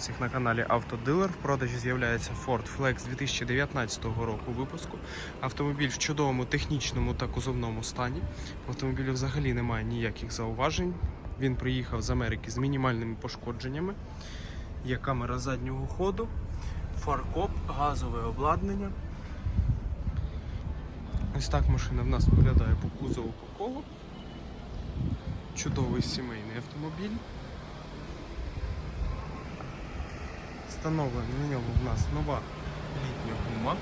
Всіх на каналі Автодилер. В продажі з'являється Ford Flex 2019 року випуску. Автомобіль в чудовому технічному та кузовному стані. В автомобілі взагалі немає ніяких зауважень. Він приїхав з Америки з мінімальними пошкодженнями. Є камера заднього ходу, фаркоп, газове обладнання. Ось так машина в нас виглядає по кузову по колу. Чудовий сімейний автомобіль. Встановлена на ньому в нас нова літня гума.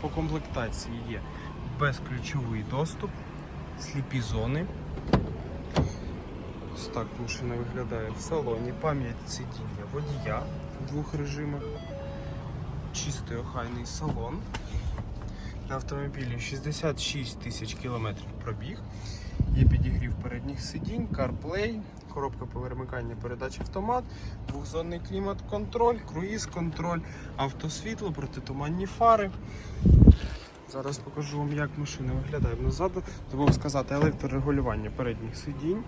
По комплектації є безключовий доступ, сліпі зони. Ось так машина виглядає в салоні. Пам'ять сидіння водія в двох режимах. Чистий охайний салон. На автомобілі 66 тисяч кілометрів пробіг. Є підігрів передніх сидінь, CarPlay, коробка перемикання передач автомат, двохзонний клімат-контроль, круїз-контроль, автосвітло, протитуманні фари. Зараз покажу вам, як машина виглядає назаду. Забув сказати електрорегулювання передніх сидінь.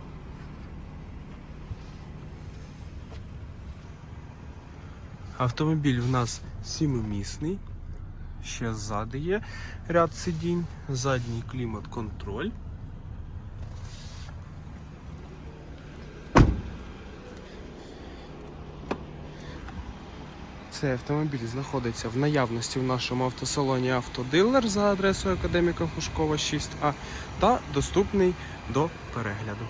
Автомобіль в нас сімимісний. Ще ззади є ряд сидінь, задній клімат-контроль. Цей автомобіль знаходиться в наявності в нашому автосалоні Автодилер за адресою Академіка Хушкова 6А та доступний до перегляду.